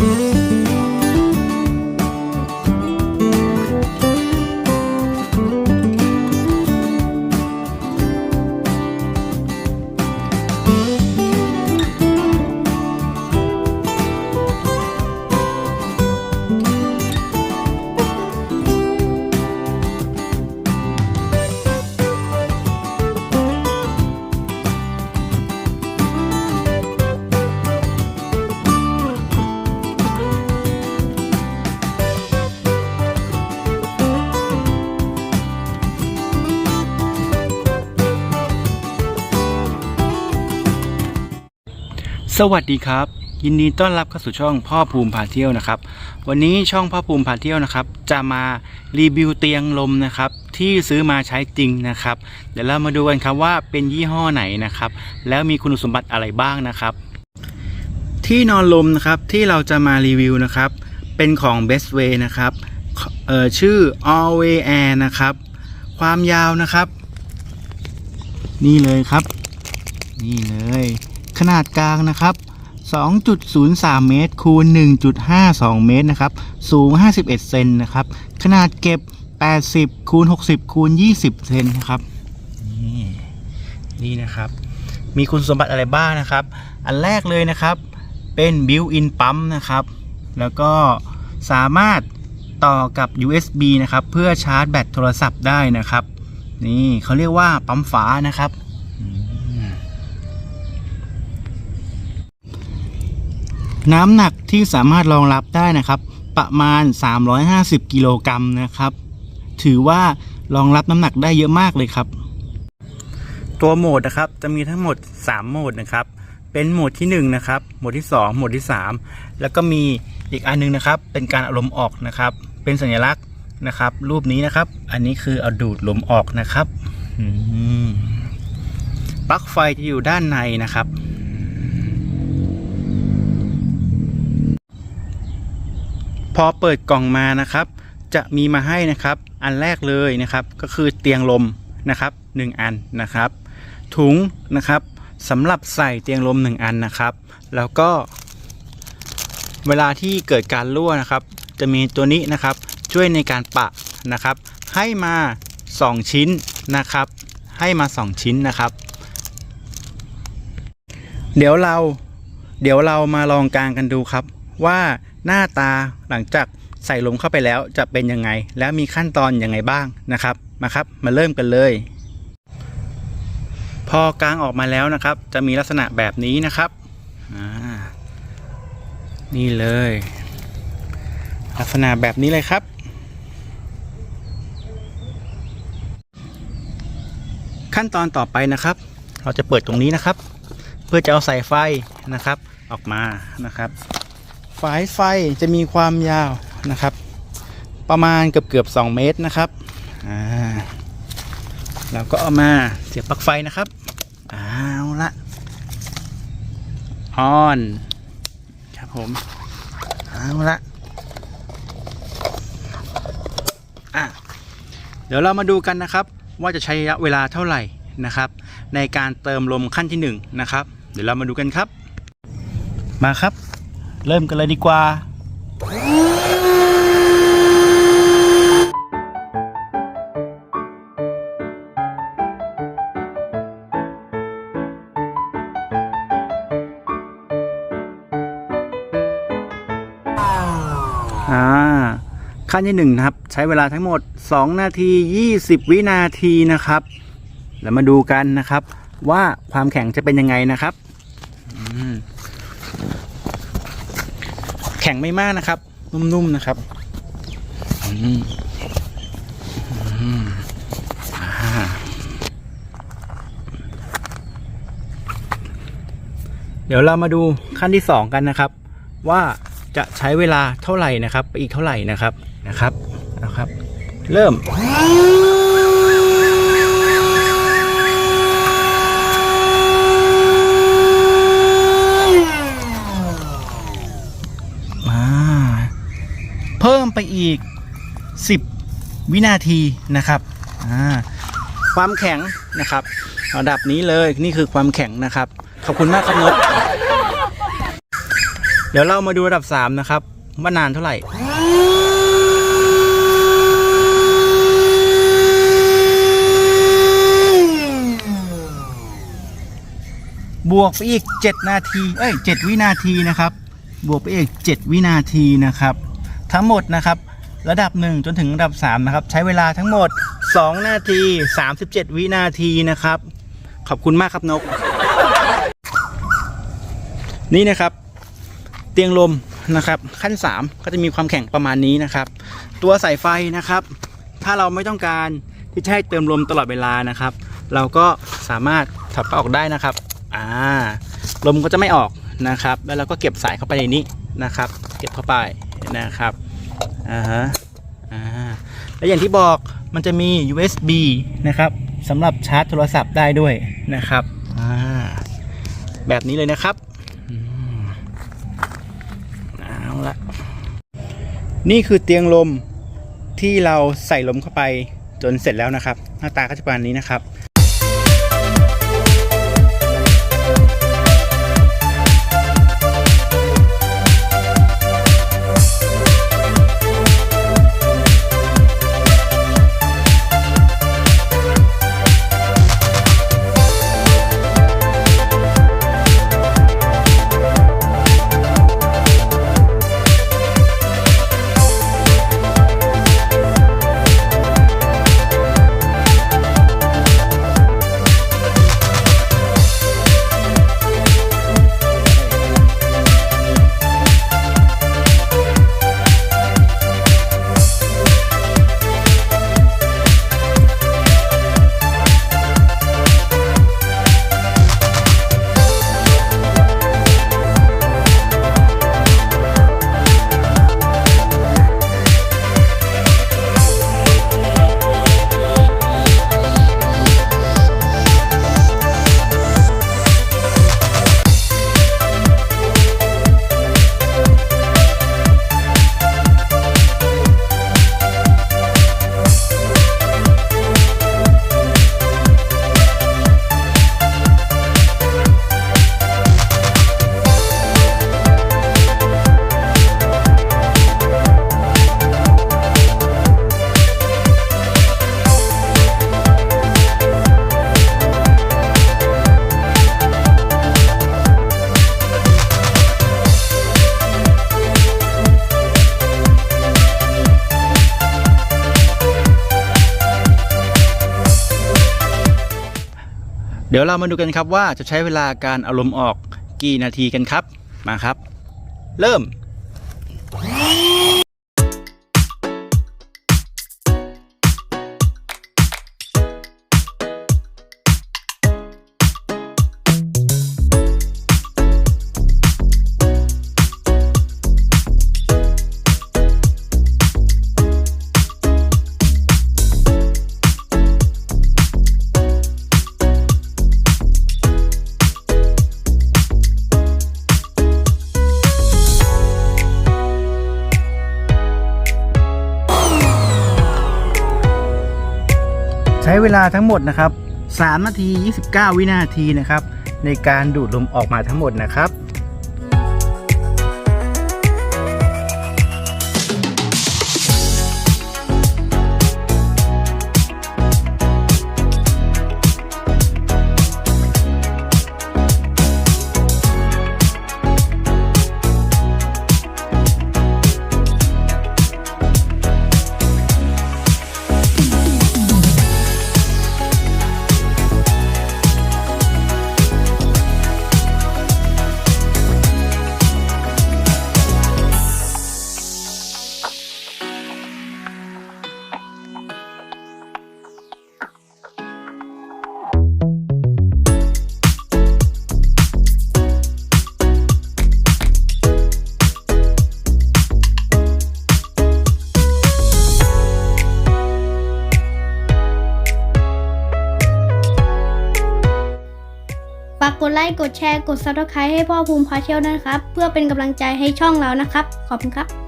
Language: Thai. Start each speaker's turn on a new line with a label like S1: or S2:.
S1: Música สวัสดีครับ ยินดีต้อนรับเข้าสู่ช่องพ่อภูมิพาเที่ยวนะครับ วันนี้ช่องพ่อภูมิพาเที่ยวนะครับ จะมารีวิวเตียงลมนะครับ ที่ซื้อมาใช้จริงนะครับ เดี๋ยวเรามาดูกันครับว่าเป็นยี่ห้อไหนนะครับ แล้วมีคุณสมบัติอะไรบ้างนะครับ ที่นอนลมนะครับที่เราจะมารีวิวนะครับ เป็นของ Best Way นะครับชื่อ All Way Air นะครับ ความยาวนะครับ นี่เลยครับ นี่เลย ขนาดกลางนะครับ 2.03 เมตรคูณ 1.52 เมตรนะครับ สูง 51 เซนนะครับ ขนาดเก็บ 80 คูณ 60 คูณ 20 เซนนะครับ นี่นี่นะครับ มีคุณสมบัติอะไรบ้างนะครับ อันแรกเลยนะครับ เป็นบิวอินปั๊มนะครับ แล้วก็สามารถต่อกับ USB นะครับ เพื่อชาร์จแบตโทรศัพท์ได้นะครับ นี่เขาเรียกว่าปั๊มฝานะครับอืม น้ำหนักที่สามารถรองรับได้นะครับ ประมาณ 350 กิโลกรัมนะครับ ถือว่ารองรับน้ำหนักได้เยอะมากเลยครับ ตัวโหมดนะครับจะมีทั้งหมด 3 โหมดนะครับ เป็นโหมดที่ 1 นะครับ โหมดที่ 2 โหมดที่ 3 แล้วก็มีอีกอันนึงนะครับ เป็นการเอาลมออกนะครับ เป็นสัญลักษณ์นะครับ รูปนี้นะครับ อันนี้คือเอาดูดลมออกนะครับปลั๊กไฟที่อยู่ด้านในนะครับ พอเปิดกล่องมานะครับ จะมีมาให้นะครับ อันแรกเลยนะครับ ก็คือเตียงลมนะครับ 1 อันนะครับ ถุงนะครับสำหรับใส่เตียงลม 1 อันนะครับ แล้วก็ เวลาที่เกิดการรั่วนะครับ จะมีตัวนี้นะครับช่วยในการปะนะครับ ให้มา 2 ชิ้นนะครับ ให้มา 2 ชิ้นนะครับ เดี๋ยวเราเดี๋ยวเรามาลองกางกันดูครับ ว่าหน้าตาหลังจากใส่ลมเข้าไปแล้วจะเป็นยังไง แล้วมีขั้นตอนยังไงบ้างนะครับมาครับ มาเริ่มกันเลย พอกลางออกมาแล้วนะครับ จะมีลักษณะแบบนี้นะครับนี่เลย ลักษณะแบบนี้เลยครับ ขั้นตอนต่อไปนะครับ เราจะเปิดตรงนี้นะครับ เพื่อจะเอาสายไฟนะครับ ออกมานะครับ ฝายไฟจะมีความยาวนะครับ ประมาณเกือบเกือบ2เมตรนะครับอ่าเราก็เอามาเสียบปลั๊กไฟนะครับเอาละออนครับผมเอาละอะเดี๋ยวเรามาดูกันนะครับ ว่าจะใช้ระยะเวลาเท่าไหร่นะครับ ในการเติมลมขั้นที่1นะครับเดี๋ยวเรามาดูกันครับ มาครับ เริ่มกันเลยดีกว่าอ่าขั้นที่หนึ่งนะครับ ใช้เวลาทั้งหมด 2 นาที 20 วินาทีนะครับ แล้วมาดูกันนะครับ ว่าความแข็งจะเป็นยังไงนะครับอืม แข็งไม่มากนะครับ นุ่มๆนะครับเดี๋ยวเรามาดูขั้นที่สองกันนะครับ ว่าจะใช้เวลาเท่าไหร่นะครับ ไปอีกเท่าไหร่นะครับนะครับนะครับ เริ่ม มาเพิ่มไป อีก 10 วินาทีนะครับความแข็งนะครับระดับนี้เลยนี่คือความแข็งนะครับ ขอบคุณมากครับนกเดี๋ยวเรามาดูระดับ 3 นะครับว่านานเท่าไหร่บวกไปอีก 7 นาที เอ้ย 7 วินาทีนะครับ บวกไปอีก 7 วินาทีนะครับ ทั้งหมดนะครับ ระดับ 1 จนถึงระดับ3นะครับใช้เวลาทั้งหมด 2 นาที 37 วินาทีนะครับ ขอบคุณมากครับนก นี่นะครับ เตียงลมนะครับขั้น 3 ก็จะมีความแข็งประมาณนี้นะครับ ตัวสายไฟนะครับ ถ้าเราไม่ต้องการที่จะให้เติมลมตลอดเวลานะครับ เราก็สามารถถอดออกได้นะครับอ่าลมก็จะไม่ออกนะครับ แล้วเราก็เก็บสายเข้าไปในนี้นะครับ เก็บเข้าไปนะครับ อ่าฮะอ่าแล้วอย่างที่บอกมันจะมี USB นะครับสำหรับชาร์จโทรศัพท์ได้ด้วยนะครับอ่าแบบนี้เลยนะครับเอาละนี่คือเตียงลมที่เราใส่ลมเข้าไปจนเสร็จแล้วนะครับ หน้าตาก็จะประมาณนี้นะครับ ดี๋ยวเรามาดูกันครับว่าจะใช้เวลาการอารมณ์ออกกี่นาทีกันครับ มาครับ เริ่ม ช้เวลาทั้งหมดนะครับ3นาที 29 วินาทีนะครับ ในการดูดลมออกมาทั้งหมดนะครับ
S2: ไลค์ กดแชร์ กด subscribe ให้พ่อภูมิพาเที่ยวด้วยนะครับ เพื่อเป็นกำลังใจให้ช่องเรานะครับ ขอบคุณครับ